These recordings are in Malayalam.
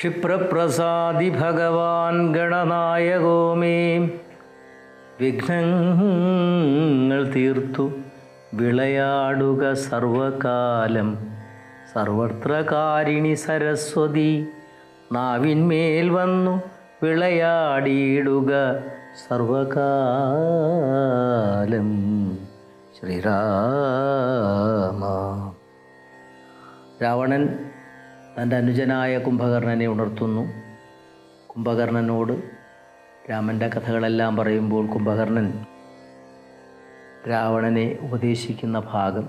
ക്ഷിപ്രപ്രസാദി ഭഗവാൻ ഗണനായകോ മേ. വിഘ്നങ്ങൾ തീർത്തു വിളയാടുക സർവകാലം. സർവത്രകാരിണി സരസ്വതി നാവിന്മേൽ വന്നു വിളയാടിയിടുക സർവകാലം. ശ്രീരാമ. രാവണൻ തന്റെ അനുജനായ കുംഭകർണനെ ഉണർത്തുന്നു. കുംഭകർണനോട് രാമന്റെ കഥകളെല്ലാം പറയുമ്പോൾ കുംഭകർണൻ രാവണനെ ഉപദേശിക്കുന്ന ഭാഗം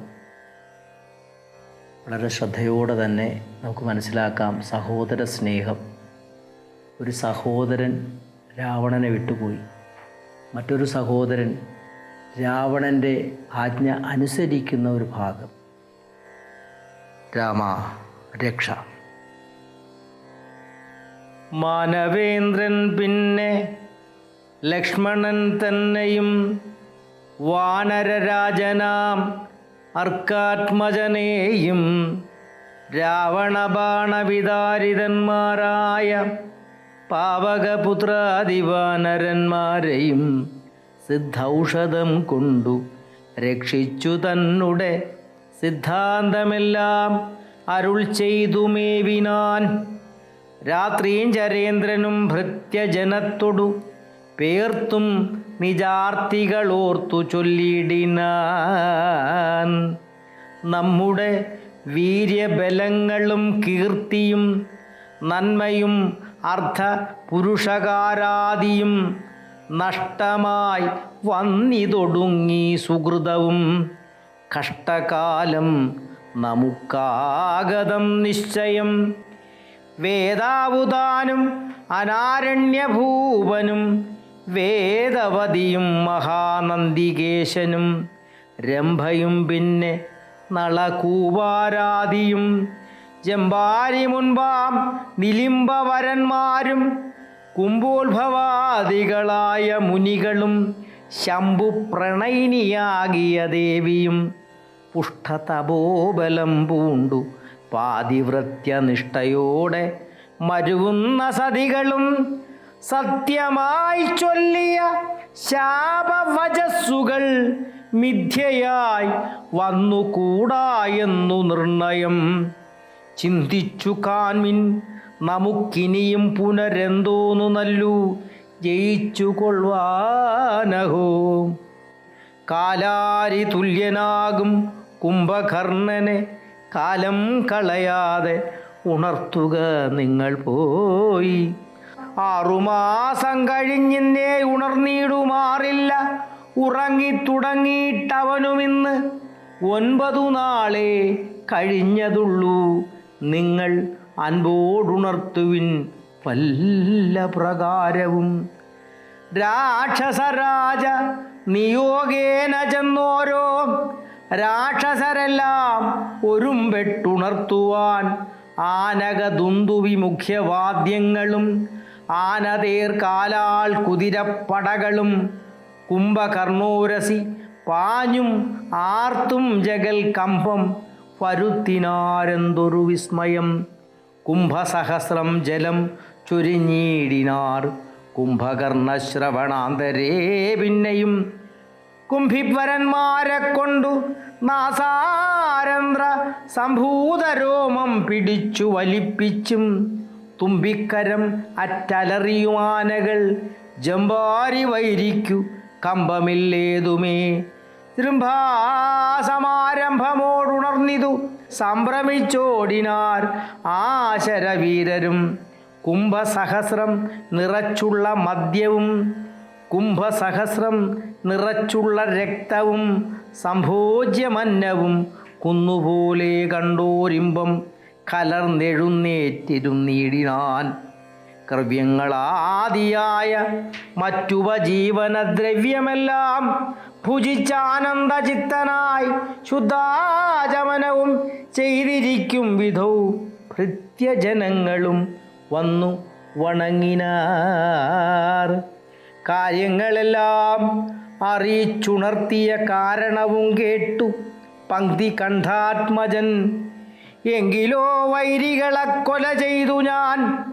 വളരെ ശ്രദ്ധയോടെ തന്നെ നമുക്ക് മനസ്സിലാക്കാം. സഹോദര സ്നേഹം. ഒരു സഹോദരൻ രാവണനെ വിട്ടുപോയി. മറ്റൊരു സഹോദരൻ രാവണന്റെ ആജ്ഞ അനുസരിക്കുന്ന ഒരു ഭാഗം. രാമ രക്ഷ. മാനവേന്ദ്രൻ പിന്നെ ലക്ഷ്മണൻ തന്നെയും വാനരരാജനാം അർക്കാത്മജനെയും രാവണബാണവിതാരിതന്മാരായ പാവകപുത്രാദിവാനരന്മാരെയും സിദ്ധൌഷധം കൊണ്ടു രക്ഷിച്ചു തന്നുടെ. സിദ്ധാന്തമെല്ലാം അരുൾ ചെയ്തു മേവിനാൻ രാത്രിയും ചരേന്ദ്രനും ഭൃത്യജനത്തൊടു പേർത്തും നിജാർത്തികളോർത്തു ചൊല്ലിടിനാൻ. നമ്മുടെ വീര്യബലങ്ങളും കീർത്തിയും നന്മയും അർത്ഥ പുരുഷകാരാദിയും നഷ്ടമായി വന്നിതൊടുങ്ങി സുഹൃതവും. കഷ്ടകാലം നമുക്കാഗതം നിശ്ചയം. വേദാവുതാനും അനാരണ്യഭൂപനും വേദവതിയും മഹാനന്ദികേശനും രംഭയും പിന്നെ നളകൂവാരാദിയും ജമ്പാരി മുൻപാം നിലിംബവരന്മാരും കുംഭോത്ഭവാദികളായ മുനികളും ശംഭു പ്രണയിനിയാകിയ ദേവിയും പുഷ്ടതപോബലം പൂണ്ടു പാതിവൃത്യനിഷ്ഠയോടെ മരുവുന്ന സതികളും സത്യമായി ചൊല്ലിയ ശാപവചസ്സുകൾ മിഥ്യയായി വന്നുകൂടാ എന്നു നിർണയം. ചിന്തിച്ചു കാൻമിൻ നമുക്കിനിയും പുനരെന്തോന്നു നല്ലു? ജയിച്ചു കൊള്ളുവാനഹോ കാലാരി തുല്യനാകും കുംഭകർണനെ കാലം കളയാതെ ഉണർത്തുക നിങ്ങൾ പോയി. ആറുമാസം കഴിഞ്ഞിന്നേ ഉണർന്നിടുമാറില്ല. ഉറങ്ങിത്തുടങ്ങിയിട്ടവനുമിന്ന് ഒൻപതു നാളെ കഴിഞ്ഞതുള്ളൂ. നിങ്ങൾ അൻപോടുണർത്തുവിൻ വല്ല പ്രകാരവും രാക്ഷസരാജ നിയോഗേന ചെന്നോരോ രാക്ഷസരെല്ലാം ഒരുമ്പെട്ടുണർത്തുവാൻ ആനകദുന്തുവി മുഖ്യവാദ്യങ്ങളും ആനതേർ കാലാൾ കുതിരപ്പടകളും കുംഭകർണോരസി പാഞ്ഞും ആർത്തും ജഗൽ കമ്പം വരുത്തിനാരെന്തൊരു വിസ്മയം. കുംഭസഹസ്രം ജലം ചുരിഞ്ഞീടിനാർ. കുംഭകർണശ്രവണാന്തരേ പിന്നെയും കുംഭിവരന്മാരെ കൊണ്ടു നാസാരന്ധ്ര സംഭൂതരോമം പിടിച്ചു വലിപ്പിച്ചും തുമ്പിക്കരം അറ്റലറിയുമാനകൾ ജമ്പാരി വൈരിക്കു കമ്പമില്ലേതുമേ. സമാരംഭമോടുണർന്നിതു സംഭ്രമിച്ചോടിനാർ ആശരവീരരും. കുംഭസഹസ്രം നിറച്ചുള്ള മദ്യവും കുംഭസഹസ്രം നിറച്ചുള്ള രക്തവും സംഭോജ്യമന്നവും കുന്നുപോലെ കണ്ടോരിമ്പം കലർന്നെഴുന്നേറ്റിരുന്നീടിനാൻ കൃവ്യങ്ങളാദിയായ മറ്റുപജീവനദ്രവ്യമെല്ലാം ഭുജിച്ചാനന്ദചിത്തനായി ശുദ്ധാചമനവും ചെയ്തിരിക്കും വിധവും ഭൃത്യജനങ്ങളും വന്നു വണങ്ങിനാർ. കാര്യങ്ങളെല്ലാം അറിയിച്ചുണർത്തിയ കാരണവും കേട്ടു പങ്ക്തി കണ്ഠാത്മജൻ. എങ്കിലോ വൈരികളെ കൊല ചെയ്തു ഞാൻ.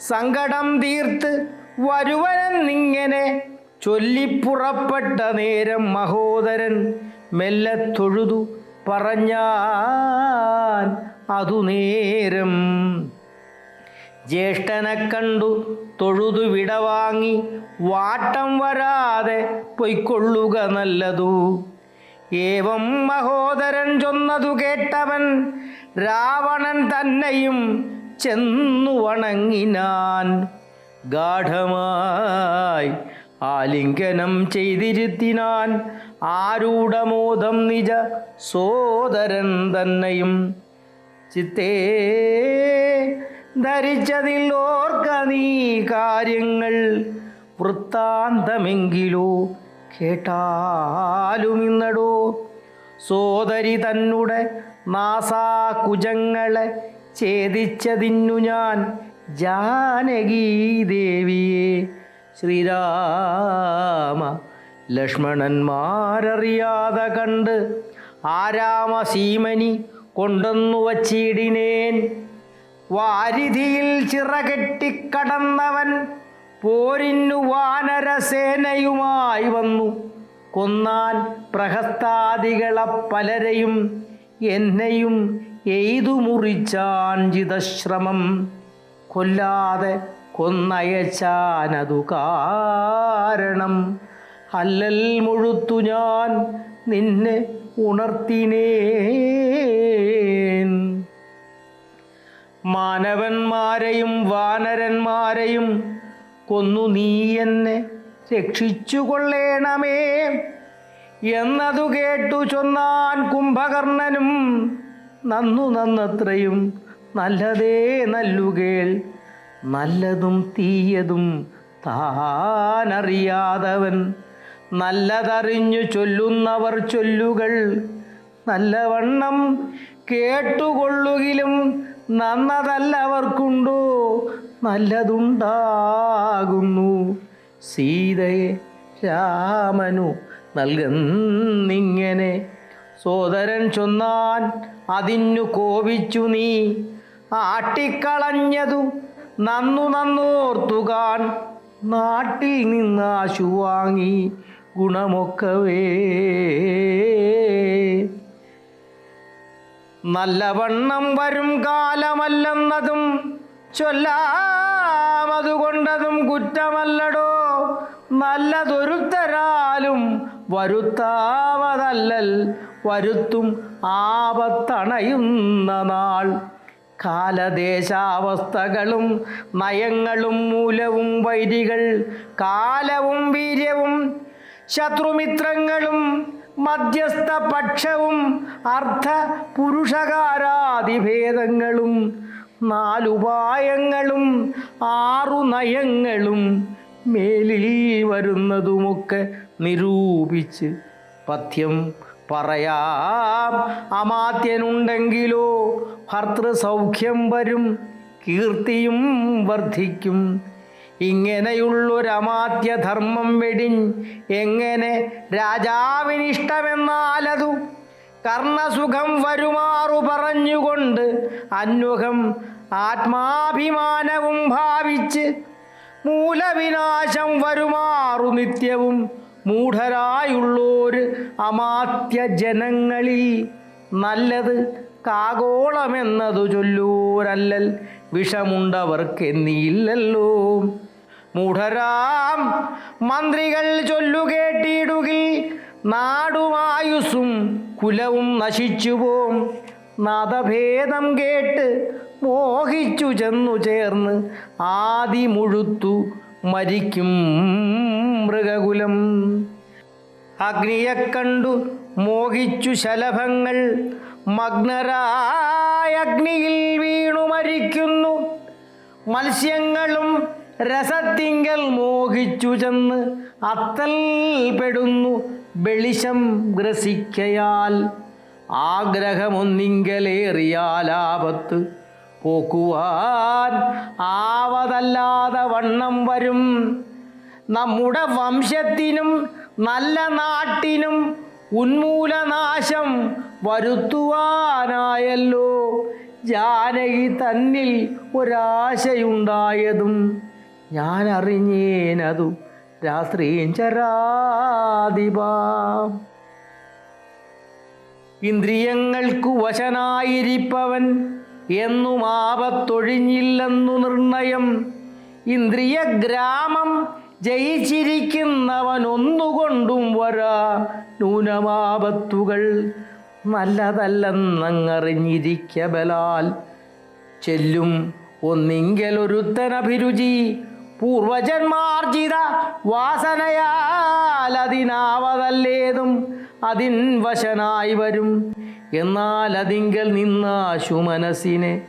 സങ്കടം തീർത്ത് വരുവനെന്നിങ്ങനെ ചൊല്ലിപ്പുറപ്പെട്ട നേരം മഹോദരൻ മെല്ലെ തൊഴുതു പറഞ്ഞാൻ അതു നേരം ജ്യേഷ്ഠനെ കണ്ടു തൊഴുതു വിടവാങ്ങി വാട്ടം വരാതെ പൊയ്ക്കൊള്ളുക നല്ലതു. ഏവം മഹോദരൻ ചൊന്നതു കേട്ടവൻ രാവണൻ തന്നെയും ചെന്നു വണങ്ങിനാൻ. ഗാഠമായി ആലിംഗനം ചെയ്തിരുത്തിനാൻ ആരൂഢമോദം നിജ സോദരൻ തന്നെയും. ചിത്തേ ധരിച്ചതിൽ ഓർക്ക നീ കാര്യങ്ങൾ വൃത്താന്തമെങ്കിലോ കേട്ടാലും ഇന്നടോ. സോദരി തന്നുടെ നാസാ കുജങ്ങളെ ഛേദിച്ചതിന്നു ഞാൻ ജാനകീ ദേവിയെ. ശ്രീരാമ ലക്ഷ്മണന്മാരറിയാതെ കണ്ട് ആരാമ സീമനി കൊണ്ടെന്നു വച്ചിടിനേൻ വാരിധിയിൽ ചിറകെട്ടിക്കടന്നവൻ പോരിന്നു വാനരസേനയുമായി വന്നു. കൊന്നാൻ പ്രഹസ്താദികളെ പലരെയും എന്നെയും എയ്തു മുറിച്ചാൻ ജിതശ്രമം കൊല്ലാതെ കൊന്നയച്ചാനതു കാരണം. അല്ലൽ മുഴുത്തു ഞാൻ നിന്നെ ഉണർത്തിനേൻ മാനവന്മാരെയും വാനരന്മാരെയും കൊന്നു നീ എന്നെ രക്ഷിച്ചു കൊള്ളേണമേ. എന്നതു കേട്ടു ചൊന്നാൻ കുംഭകർണനും നന്നു നന്നത്രയും നല്ലതേ നല്ലുകേൾ. നല്ലതും തീയതും താനറിയാതവൻ. നല്ലതറിഞ്ഞു ചൊല്ലുന്നവർ ചൊല്ലുകൾ നല്ലവണ്ണം കേട്ടുകൊള്ളുകിലും നന്നതല്ലവർക്കുണ്ടോ നല്ലതുണ്ടാകുന്നു. സീതയെ രാമനു നൽകുന്നിങ്ങനെ സോദരൻ ചൊന്നാൻ അതിന്നു കോപിച്ചു നീ. ആട്ടിക്കളഞ്ഞതു നന്നു നന്നോർത്തുകാൻ നാട്ടിൽ നിന്നാശു വാങ്ങി ഗുണമൊക്കവേ. നല്ലവണ്ണം വരും കാലമല്ലെന്നതും ചൊല്ലാമതുകൊണ്ടതും കുറ്റമല്ലടോ. നല്ലതൊരുത്തരാലും വരുത്താവതല്ലൽ വരുത്തും ആപത്തണയുന്ന നാൾ. കാലദേശാവസ്ഥകളും നയങ്ങളും മൂലവും വൈരികൾ കാലവും വീര്യവും ശത്രുമിത്രങ്ങളും മധ്യസ്ഥ പക്ഷവും അർത്ഥ പുരുഷകാരാതിഭേദങ്ങളും നാലുപായങ്ങളും ആറു നയങ്ങളും മേലിൽ വരുന്നതുമൊക്കെ നിരൂപിച്ച് പഥ്യം പറയാം. അമാത്യനുണ്ടെങ്കിലോ ഭർത്തൃസൗഖ്യം വരും കീർത്തിയും വർദ്ധിക്കും. ഇങ്ങനെയുള്ളൊരമാത്യധർമ്മം വെടിഞ്ഞ് എങ്ങനെ രാജാവിനിഷ്ടമെന്നാലതു കർണസുഖം വരുമാറു പറഞ്ഞുകൊണ്ട് അന്വഹം ആത്മാഭിമാനവും ഭാവിച്ച് മൂലവിനാശം വരുമാറു നിത്യവും മൂഢരായുള്ളോര് അമാത്യ ജനങ്ങളിൽ നല്ലത് കാഗോളമെന്നതു ചൊല്ലൂരല്ലൽ വിഷമുണ്ടവർക്കെന്നിയില്ലല്ലോ മൂഢരാം മന്ത്രികൾ ചൊല്ലുകേട്ടിടുകിൽ നാടുമായുസും കുലവും നശിച്ചുപോം നാദഭേദം കേട്ട് മോഹിച്ചു ചെന്നു ചേർന്ന് ആദി മുഴുത്തു മരിക്കും മൃഗകുലം. അഗ്നിയെ കണ്ടു മോഹിച്ചു ശലഭങ്ങൾ. മഗ്നരായ അഗ്നിയിൽ വീണു മരിക്കുന്നു. മത്സ്യങ്ങളും രസത്തിങ്കൽ മോഹിച്ചു ചെന്ന് അത്തൽ പെടുന്നു വെളിശം ഗ്രസിക്കയാൽ. ആഗ്രഹമൊന്നിങ്കലേറിയാലാപത്ത് പോക്കുവാൻ ആവതല്ലാതെ വണ്ണം വരും. നമ്മുടെ വംശത്തിനും നല്ല നാട്ടിനും ഉന്മൂലനാശം വരുത്തുവാനായല്ലോ. ജാനകി തന്നിൽ ഒരാശയുണ്ടായതും ഞാൻ അറിഞ്ഞേനതു രാത്രിയും ചരാതിപാം. ഇന്ദ്രിയങ്ങൾക്കു വശനായിരിപ്പവൻ എന്നും ആപത്തൊഴിഞ്ഞില്ലെന്നു നിർണയം. ഇന്ദ്രിയഗ്രാമം ഗ്രാമം ജയിച്ചിരിക്കുന്നവനൊന്നുകൊണ്ടും വരാ ന്യൂനമാപത്തുകൾ നല്ലതല്ലെന്നങ്ങറിഞ്ഞിരിക്കബലാൽ. ചെല്ലും ഒന്നിങ്കലൊരുത്തനഭിരുചി പൂർവജന്മാർജിത വാസനയാൽ അതിനാവതല്ലേതും അതിൻ വശനായി വരും. എന്നാൽ അതിങ്കൽ നിന്നാശു മനസ്സിനെ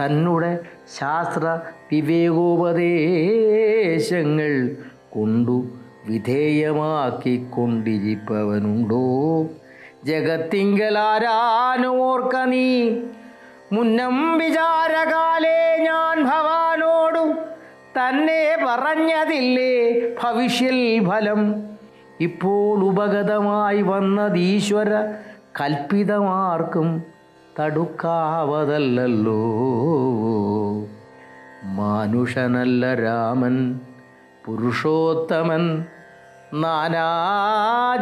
തന്നുടെ ശാസ്ത്ര വിവേകോപദേശങ്ങൾ കൊണ്ടു വിധേയമാക്കിക്കൊണ്ടിരിപ്പവനുണ്ടോ? ജഗത്തിങ്കലാരാനോർക്ക നീ. മുന്നം വിചാരകാലേ ഞാൻ ഭവാനോടു തന്നെ പറഞ്ഞതില്ലേ? ഭവിഷ്യൽ ഫലം. ഇപ്പോൾ ഉപഗതമായി വന്നതീശ്വര കൽപ്പിതമാർക്കും തടുക്കാവതല്ലോ മാനുഷനല്ല രാമൻ പുരുഷോത്തമൻ നാനാ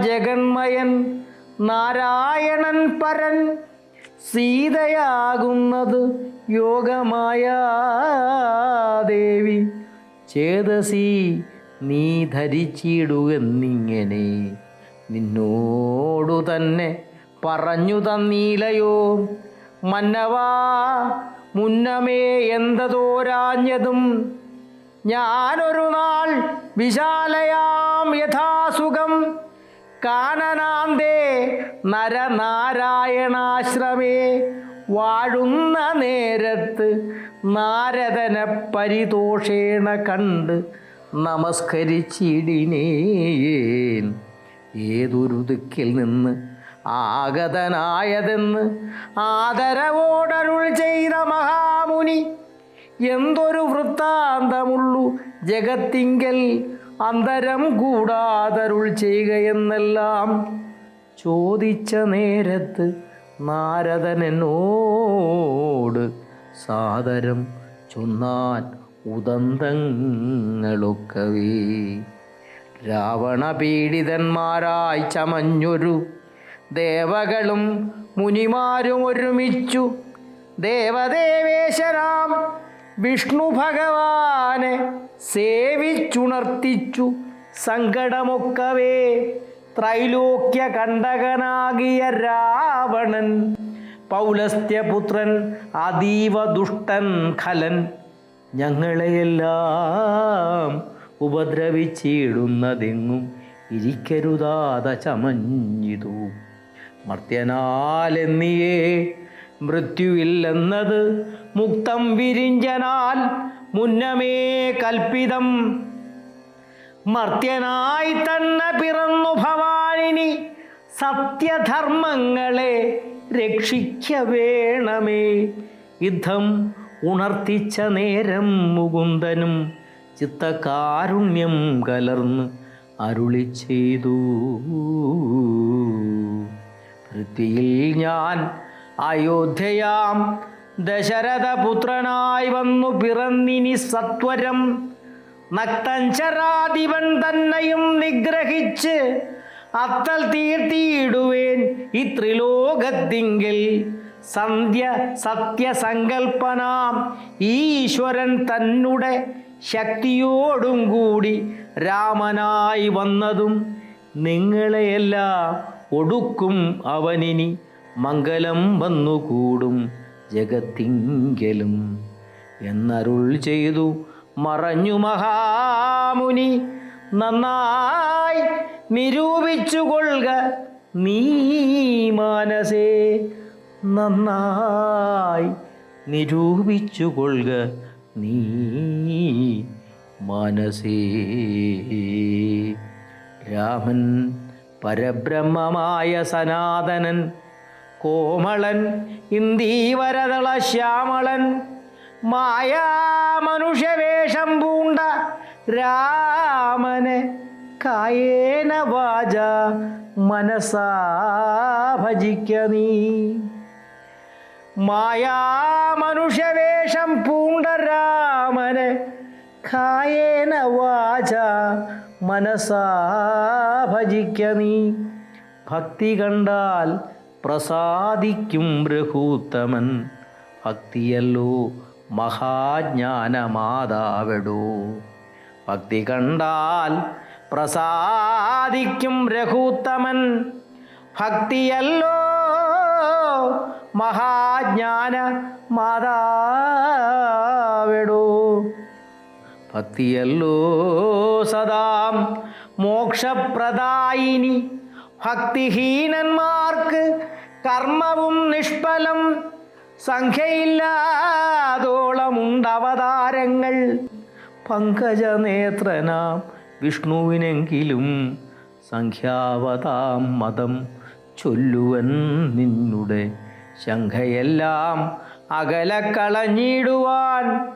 ജഗന്മയൻ നാരായണൻ പരൻ സീതയാകുന്നത് യോഗമായ ദേവി ചേതസി നീ ധരിച്ചിടുകെന്നിങ്ങനെ. നിന്നോടു തന്നെ പറഞ്ഞു തന്നീലയോ? മന്നവാ മുന്നമേ എന്തതോരാഞ്ഞതും. ഞാനൊരു നാൾ വിശാലയാം യഥാസുഖം. കാനനാന്തേ നരനാരായണാശ്രമേ വാഴുന്ന നേരത്ത് നാരദനെ പരിതോഷേണ കണ്ട് നമസ്കരിച്ചിടിനേൻ. ഏതൊരു ദിക്കിൽ നിന്ന് ആഗതനായതെന്ന് ആദരവോടരുൾ ചെയ്ത മഹാമുനി. എന്തൊരു വൃത്താന്തമുള്ളു ജഗത്തിങ്കൽ അന്തരം കൂടാതരുൾ ചെയ്യുകയെന്നെല്ലാം ചോദിച്ച നേരത്ത് നാരദൻ എന്നോട് സാദരം ചൊന്നാൻ ഉദന്തങ്ങളൊക്കവേ. രാവണപീഡിതന്മാരായി ചമഞ്ഞൊരു ദേവകളും മുനിമാരും ഒരുമിച്ചു. ദേവദേവേശരാം വിഷ്ണു ഭഗവാനെ സേവിച്ചുണർത്തിച്ചു. സങ്കടമൊക്കവേ. ത്രൈലോക്യ കണ്ടകനാകിയ രാവണൻ പൗലസ്ത്യപുത്രൻ അതീവ ദുഷ്ടൻ ഖലൻ ഞങ്ങളെയെല്ലാം ഉപദ്രവിച്ചിടുന്നതെങ്ങും ഇരിക്കരുതാത ചമഞ്ഞിതു. മർത്യനാലെന്നിയേ മൃത്യുവില്ലെന്നത് മുക്തം വിരിഞ്ചനാൽ മുന്നമേ കൽപ്പിതം മർത്യനായി തന്നെ പിറന്നു ഭവാനിനി. സത്യധർമ്മങ്ങളെ രക്ഷിക്ക വേണമേ. യുദ്ധം ഉണർത്തിച്ച നേരം മുകുന്ദനും ചിത്തകാരുണ്യം കലർന്ന് അരുളി ചെയ്തു. പൃഥ്വിയിൽ ഞാൻ അയോധ്യയാം ദശരഥപുത്രനായി വന്നു പിറന്നിനി സത്വരം. നക്തഞ്ചരാധിപൻ തന്നെയും നിഗ്രഹിച്ച് അത്തൽ തീർത്തിയിടുവേൻ ഈ ത്രിലോകത്തിങ്കിൽ. സന്ധ്യ സത്യസങ്കൽപ്പനാം ഈശ്വരൻ തന്നെ ശക്തിയോടും കൂടി രാമനായി വന്നതും നിങ്ങളെയെല്ലാം ഒടുക്കും അവനിനി മംഗലം വന്നുകൂടും ജഗത്തിങ്കലും എന്നരുൾ ചെയ്തു മറഞ്ഞു മഹാമുനി നന്നായി നിരൂപിച്ചു കൊള്ളുക നീ മാനസേ. നന്നായി നിരൂപിച്ചു കൊള്ളുക നീ മാനസേ. രാമൻ പരബ്രഹ്മമായ സനാതനൻ കോമളൻ ഇന്ദീവരതള ശ്യാമളൻ മായാ മനുഷ്യവേഷം പൂണ്ട രാമന് കായേന വാച മനസാ ഭജിക്ക നീ. മായാമനുഷ്യവേഷം പൂണ്ട രാമന് കായേന വാച മനസാ ഭജിക്ക നീ. ഭക്തി കണ്ടാൽ പ്രസാദിക്കും രഘൂത്തമൻ. ഭക്തിയല്ലോ മഹാജ്ഞാനമാതാവെടോ. ഭക്തി കണ്ടാൽ പ്രസാദിക്കും രഘൂത്തമൻ. ഭക്തിയല്ലോ മഹാജ്ഞാന മാതാവിടൂ ഭക്തിയല്ലോ സദാം മോക്ഷപ്രദായിനി. ഭക്തിഹീനന്മാർക്ക് കർമ്മവും നിഷ്ഫലം സംഖ്യയില്ലാതോളമുണ്ടവതാരങ്ങൾ. പങ്കജനേത്രനാം വിഷ്ണുവിനെങ്കിലും സംഖ്യാവതാം മതം ചൊല്ലുവൻ നിന്നുടെ. ശംഖയെല്ലാം അകലക്കളഞ്ഞിടുവാൻ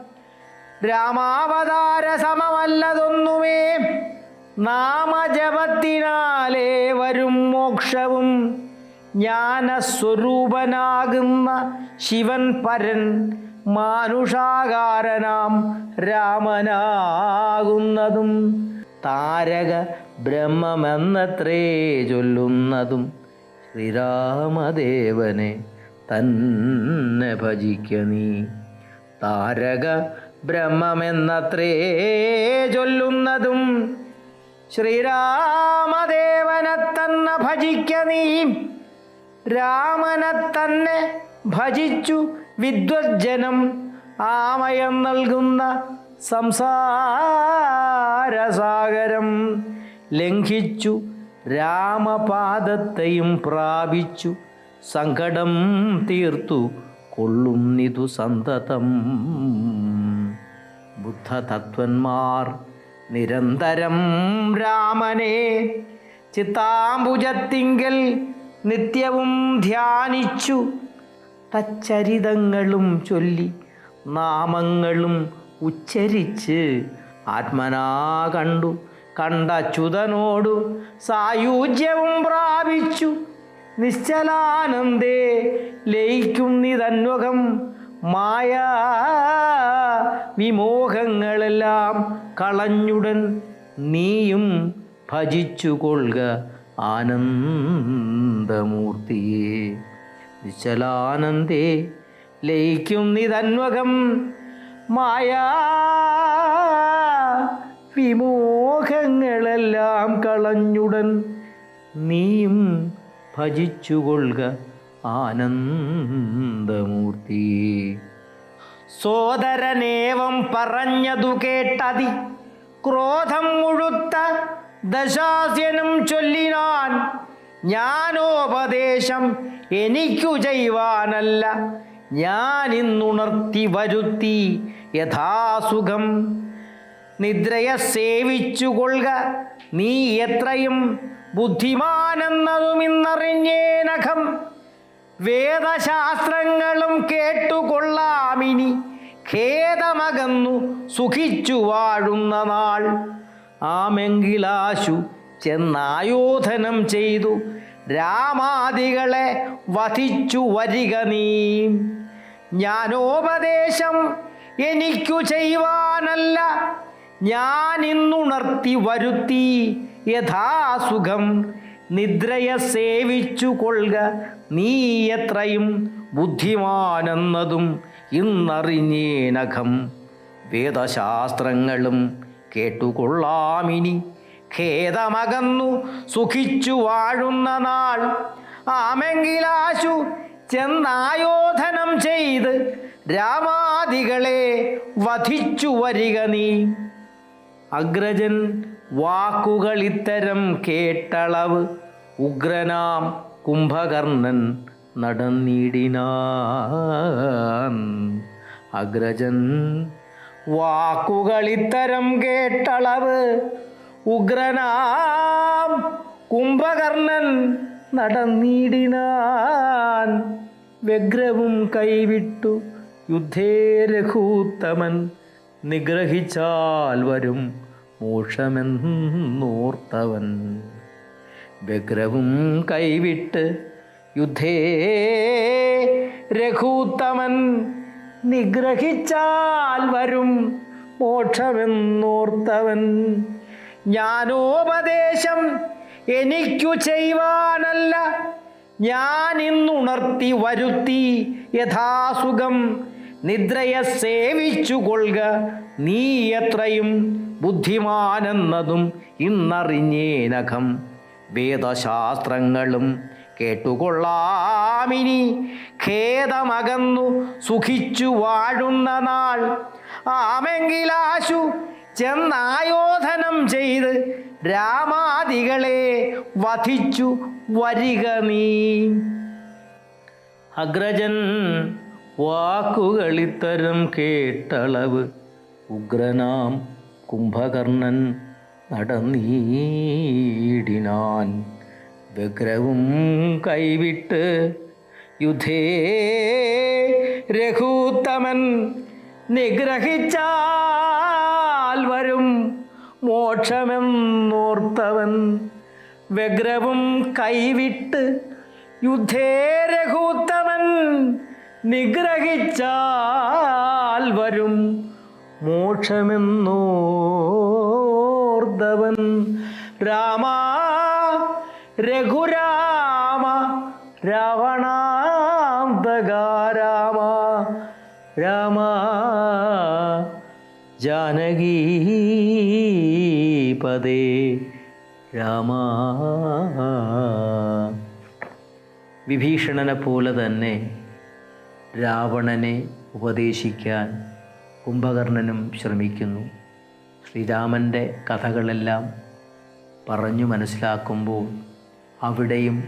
രാമാവതാര സമമല്ലതൊന്നുമേ. നാമജപത്തിനാലേ വരും മോക്ഷവും. ജ്ഞാനസ്വരൂപനാകുന്ന ശിവൻ പരൻ മാനുഷാകാരനാം രാമനാകുന്നതും താരക ബ്രഹ്മമെന്നത്രേ ചൊല്ലുന്നതും ശ്രീരാമദേവനെ തന്നെ ഭജിക്ക നീ. താരക ബ്രഹ്മമെന്നത്രേ ചൊല്ലുന്നതും ശ്രീരാമദേവനെ തന്നെ ഭജിക്ക നീ. രാമനെ തന്നെ ഭജിച്ചു വിദ്വജ്ജനം. ആമയം നൽകുന്ന സംസാരസാഗരം ലംഘിച്ചു രാമപാദത്തെയും പ്രാപിച്ചു. സങ്കടം തീർത്തു കൊള്ളുന്നിതു സന്തതം. ബുദ്ധതത്വന്മാർ നിരന്തരം രാമനെ ചിത്താംബുജത്തിങ്കൽ നിത്യവും ധ്യാനിച്ചു. തച്ചരിതങ്ങളും ചൊല്ലി നാമങ്ങളും ഉച്ചരിച്ച് ആത്മനാ കണ്ടു. കണ്ടച്യുതനോടു സായുജ്യവും പ്രാപിച്ചു. നിശ്ചലാനന്ദേ ലയിക്കുന്നിതന്വകം മായ വിമോഹങ്ങളെല്ലാം കളഞ്ഞുടൻ നീയും ഭജിച്ചു കൊള്ളുക ആനന്ദമൂർത്തിയെ നിശ്ചലാനന്ദേ ലയിക്കും നിതന്വകം മായ വിമോഹങ്ങളെല്ലാം കളഞ്ഞുടൻ നീയും ഭജിച്ചുകൊള്ളുക ആനന്ദമൂർത്തി സോദരനേവം പറഞ്ഞതു കേട്ടതി ക്രോധം മുഴുത്ത ദശാസ്യനും ചൊല്ലിനാൻ ഞാനോപദേശം എനിക്കു ചെയ്യുവാനല്ല ഞാൻ ഇന്നുണർത്തി വരുത്തി യഥാസുഖം. നിദ്രയെ സേവിച്ചു കൊള്ളുക നീ എത്രയും ബുദ്ധിമാനെന്നതും ഇന്നറിഞ്ഞേനഖം വേദശാസ്ത്രങ്ങളും കേട്ടുകൊള്ളാമിനി ഖേദമകന്നു സുഖിച്ചു വാഴുന്ന നാൾ. ആമെങ്കിലാശു ചെന്നായോധനം ചെയ്തു. രാമാദികളെ വധിച്ചു വരിക നീ. ജ്ഞാനോപദേശം എനിക്കു ചെയ്യുവാനല്ല. ഞാൻ ഇന്നുണർത്തി വരുത്തി യഥാസുഖം. നിദ്രയെ സേവിച്ചു കൊള്ളുക നീ എത്രയും ബുദ്ധിമാനെന്നതും ഇന്നറിഞ്ഞേനഖം വേദശാസ്ത്രങ്ങളും കേട്ടുകൊള്ളാമിനി. ഖേദമകന്നു സുഖിച്ചു വാഴുന്ന നാൾ. ആമെങ്കിലാശു ചെന്നായോധനം ചെയ്ത് രാമാദികളെ വധിച്ചു വരിക നീ. അഗ്രജൻ വാക്കുകൾ ഇത്തരം കേട്ടളവ്. ഉഗ്രനാം കുംഭകർണൻ നടന്നിടിനാൻ. അഗ്രജൻ വാക്കുകൾ ഇത്തരം കേട്ടളവ്. ഉഗ്രനാം കുംഭകർണൻ നടന്നിടിനാൻ. വ്യഗ്രവും കൈവിട്ടു യുദ്ധേ രഘൂത്തമൻ. നിഗ്രഹിച്ചാൽ വരും മോക്ഷമെന്നോർത്തവൻ. വ്യഗ്രവും കൈവിട്ട് യുദ്ധേ രഘൂത്തമൻ. നിഗ്രഹിച്ചാൽ വരും മോക്ഷമെന്നോർത്തവൻ. ജ്ഞാനോപദേശം എനിക്കു ചെയ്യുവാനല്ല ഞാൻ ഇന്നുണർത്തി വരുത്തി യഥാസുഖം. നിദ്രയെ സേവിച്ചു കൊള്ളുക നീ എത്രയും ബുദ്ധിമാനെന്നതും ഇന്നറിഞ്ഞേനകം. വേദശാസ്ത്രങ്ങളും കേട്ടുകൊള്ളാമിനി. ഖേദമകന്നു സുഖിച്ചു വാഴുന്ന നാൾ. ആമെങ്കിലാശു ചെന്നായോധനം ചെയ്ത് രാമാദികളെ വധിച്ചു വരിക നീ. അഗ്രജൻ വാക്കുകളിത്തരം കേട്ടളവ്. ഉഗ്രനാം കുംഭകർണൻ നടന്നീടിനാൻ വ്യഗ്രവും കൈവിട്ട് യുധേ രഘൂത്തമൻ നിഗ്രഹിച്ചാൽ വരും മോക്ഷമെന്നോർത്തവൻ. വ്യഗ്രവും കൈവിട്ട് യുദ്ധേ രഘൂത്തമൻ നിഗ്രഹിച്ചാൽ വരും മോക്ഷമെന്നോർത്തവൻ. രാമ രഘുരാമ രാവണാന്തകാരാമ രാമ ജാനകീപദേ രാമ. വിഭീഷണനെ പോലെ തന്നെ രാവണനെ ഉപദേശിക്കാൻ കുംഭകർണനും ശ്രമിക്കുന്നു. ശ്രീരാമന്റെ കഥകളെല്ലാം പറഞ്ഞു മനസ്സിലാക്കുമ്പോൾ അവിടെയും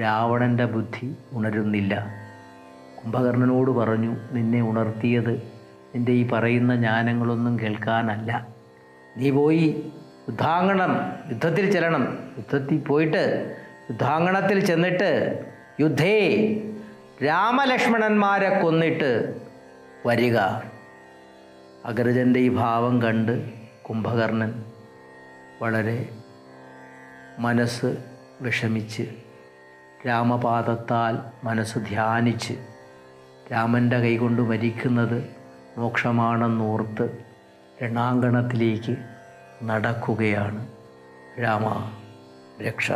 രാവണന്റെ ബുദ്ധി ഉണരുന്നില്ല. കുംഭകർണനോട് പറഞ്ഞു നിന്നെ ഉണർത്തിയത് നിന്റെ ഈ പറയുന്ന ജ്ഞാനങ്ങളൊന്നും കേൾക്കാനല്ല. നീ പോയി യുദ്ധാങ്കണം യുദ്ധത്തിൽ ചെല്ലണം. യുദ്ധത്തിൽ പോയിട്ട് യുദ്ധാങ്കണത്തിൽ ചെന്നിട്ട് യുദ്ധേ. രാമലക്ഷ്മണന്മാരെ കൊന്നിട്ട് വരിക. അഗ്രജന്റെ ഈ ഭാവം കണ്ട് കുംഭകർണൻ വളരെ മനസ്സ് വിഷമിച്ച് രാമപാദത്താൽ മനസ്സ് ധ്യാനിച്ച് രാമന്റെ കൈകൊണ്ട് മരിക്കുന്നത് മോക്ഷമാണെന്നോർത്ത് രണാങ്കണത്തിലേക്ക് നടക്കുകയാണ് രാമ രക്ഷ.